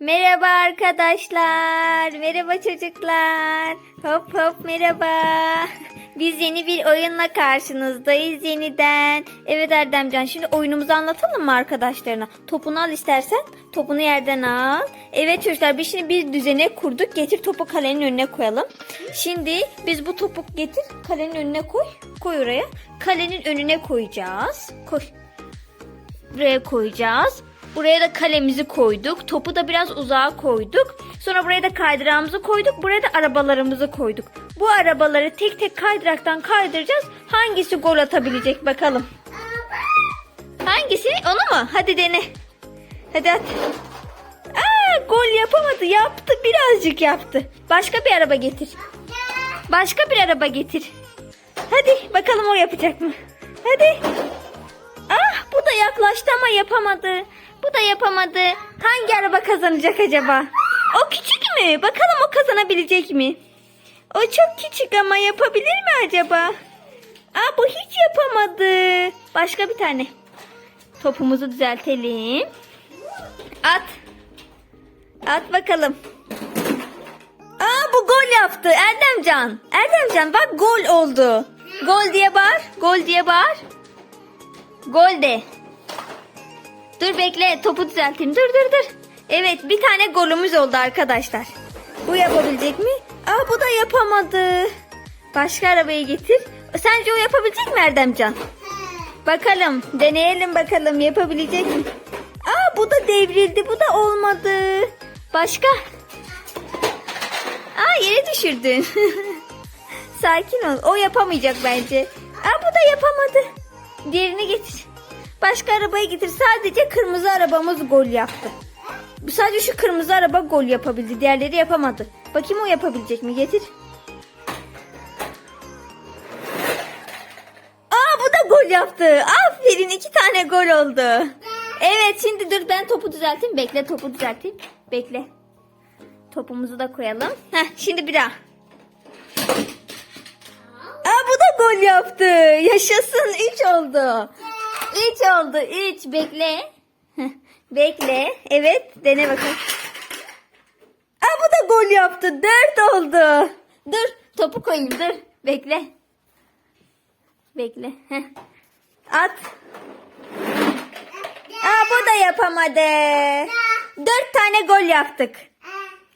Merhaba arkadaşlar. Merhaba çocuklar. Hop hop merhaba. Biz yeni bir oyunla karşınızdayız yeniden. Evet Erdemcan şimdi oyunumuzu anlatalım mı arkadaşlarına? Topunu al istersen. Topunu yerden al. Evet çocuklar biz şimdi bir düzene kurduk. Getir topu kalenin önüne koyalım. Şimdi biz bu topu getir kalenin önüne koy. Koy oraya. Kalenin önüne koyacağız. Koy. Buraya koyacağız. Buraya da kalemizi koyduk. Topu da biraz uzağa koyduk. Sonra buraya da kaydırağımızı koyduk. Buraya da arabalarımızı koyduk. Bu arabaları tek tek kaydıraktan kaydıracağız. Hangisi gol atabilecek bakalım. Hangisi? Onu mu? Hadi dene. Hadi at. Aa, gol yapamadı. Yaptı. Birazcık yaptı. Başka bir araba getir. Başka bir araba getir. Hadi bakalım o yapacak mı? Hadi. Ah bu da yaklaştı ama yapamadı. Bu da yapamadı. Hangi araba kazanacak acaba? O küçük mü? Bakalım o kazanabilecek mi? O çok küçük ama yapabilir mi acaba? Aa bu hiç yapamadı. Başka bir tane. Topumuzu düzeltelim. At. At bakalım. Aa bu gol yaptı Erdemcan. Erdemcan bak gol oldu. Gol diye bağır. Gol diye bağır. Gol de. Dur bekle topu düzelteyim. Dur dur dur. Evet bir tane golümüz oldu arkadaşlar. Bu yapabilecek mi? Aa bu da yapamadı. Başka arabayı getir. Sence o yapabilecek mi Erdemcan? Bakalım deneyelim bakalım yapabilecek mi? Aa bu da devrildi bu da olmadı. Başka? Aa yere düşürdün. Sakin ol o yapamayacak bence. Aa bu da yapamadı. Diğerini getir. Başka arabayı getir. Sadece kırmızı arabamız gol yaptı. Sadece şu kırmızı araba gol yapabildi. Diğerleri yapamadı. Bakayım o yapabilecek mi? Getir. Aa bu da gol yaptı. Aferin iki tane gol oldu. Evet şimdi dur ben topu düzelteyim. Bekle topu düzelteyim. Bekle. Topumuzu da koyalım. Heh, şimdi bir daha. Aa bu da gol yaptı. Yaşasın 3 oldu. 3 oldu. 3 bekle. Bekle. Evet dene bakalım. Aa bu da gol yaptı. 4 oldu. Dur topu koyayım dur. Bekle. Bekle. At. Aa bu da yapamadı. 4 tane gol yaptık.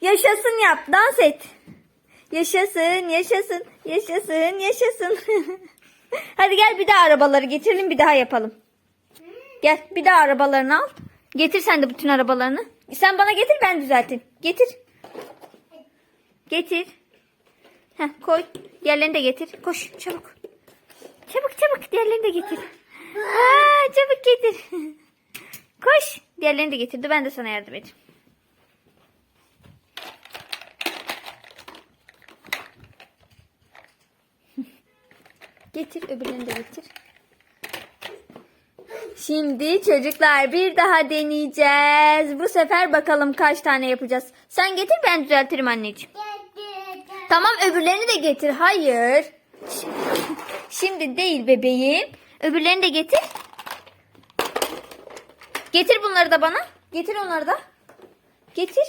Yaşasın yap. Dans et. Yaşasın, yaşasın, yaşasın, yaşasın. Hadi gel bir daha arabaları getirelim bir daha yapalım. Gel bir daha arabalarını al. Getir sen de bütün arabalarını. Sen bana getir ben düzelteyim. Getir. Getir. Heh, koy. Diğerlerini de getir. Koş çabuk. Çabuk çabuk diğerlerini de getir. Aa, çabuk getir. Koş. Diğerlerini de getirdi. Ben de sana yardım edeyim. Getir öbürlerini de getir. Şimdi çocuklar bir daha deneyeceğiz. Bu sefer bakalım kaç tane yapacağız. Sen getir ben düzeltirim anneciğim. Tamam öbürlerini de getir. Hayır. Şimdi değil bebeğim. Öbürlerini de getir. Getir bunları da bana. Getir onları da. Getir.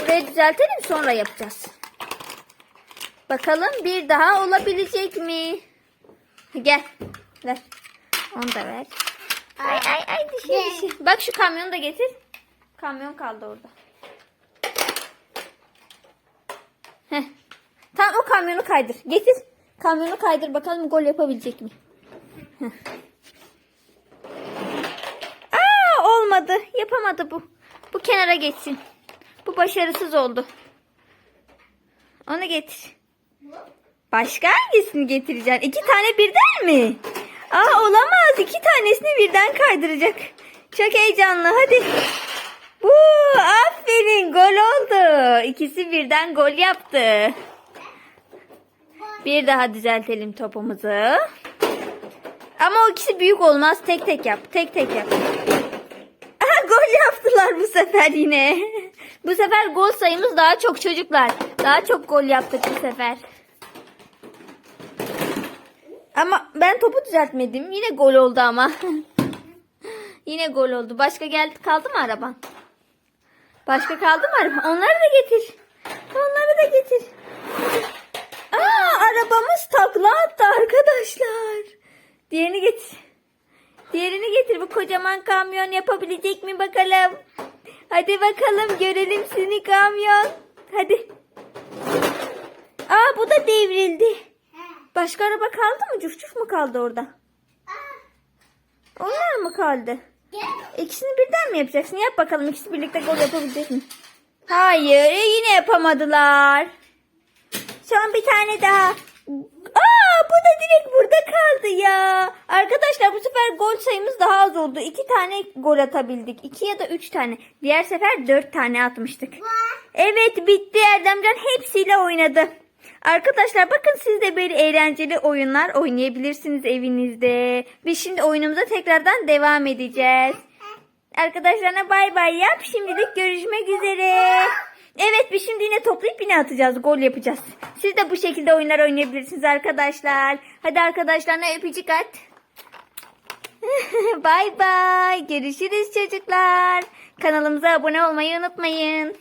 Burayı düzeltelim sonra yapacağız. Bakalım bir daha olabilecek mi? Gel. Ver. Onu da ver. Ay ay ay düşüyor düşüyor. Bak şu kamyonu da getir. Kamyon kaldı orada. Heh. Tamam o kamyonu kaydır. Getir. Kamyonu kaydır bakalım gol yapabilecek mi? Heh. Aa olmadı. Yapamadı bu. Bu kenara geçsin. Bu başarısız oldu. Onu getir. Başka hangisini getireceksin? İki tane birden mi? Aa olamaz. İki tanesini birden kaydıracak. Çok heyecanlı. Hadi. Woo, aferin gol oldu. İkisi birden gol yaptı. Bir daha düzeltelim topumuzu. Ama o ikisi büyük olmaz. Tek tek yap. Tek tek yap. Aha, gol yaptılar bu sefer yine. bu sefer gol sayımız daha çok çocuklar. Daha çok gol yaptık bu sefer. Ama ben topu düzeltmedim. Yine gol oldu ama. Yine gol oldu. Başka geldi kaldı mı araban? Başka kaldı mı araba? Onları da getir. Onları da getir. Aa arabamız takla attı arkadaşlar. Diğerini getir. Diğerini getir. Bu kocaman kamyon yapabilecek mi bakalım. Hadi bakalım görelim seni kamyon. Hadi. Aa bu da devrildi. Başka araba kaldı mı? Cuf cuf mu kaldı orada? Onlar mı kaldı? İkisini birden mi yapacaksın? Yap bakalım ikisi birlikte gol yapabilecek mi? Hayır yine yapamadılar. Son bir tane daha. Aa bu da direkt burada kaldı ya. Arkadaşlar bu sefer gol sayımız daha az oldu. İki tane gol atabildik. İki ya da üç tane. Diğer sefer dört tane atmıştık. Evet bitti Erdemcan hepsiyle oynadı. Arkadaşlar bakın siz de böyle eğlenceli oyunlar oynayabilirsiniz evinizde. Biz şimdi oyunumuza tekrardan devam edeceğiz. Arkadaşlarına bay bay yap. Şimdilik görüşmek üzere. Evet biz şimdi yine toplayıp yine atacağız. Gol yapacağız. Siz de bu şekilde oyunlar oynayabilirsiniz arkadaşlar. Hadi arkadaşlarına öpücük at. bay bay. Görüşürüz çocuklar. Kanalımıza abone olmayı unutmayın.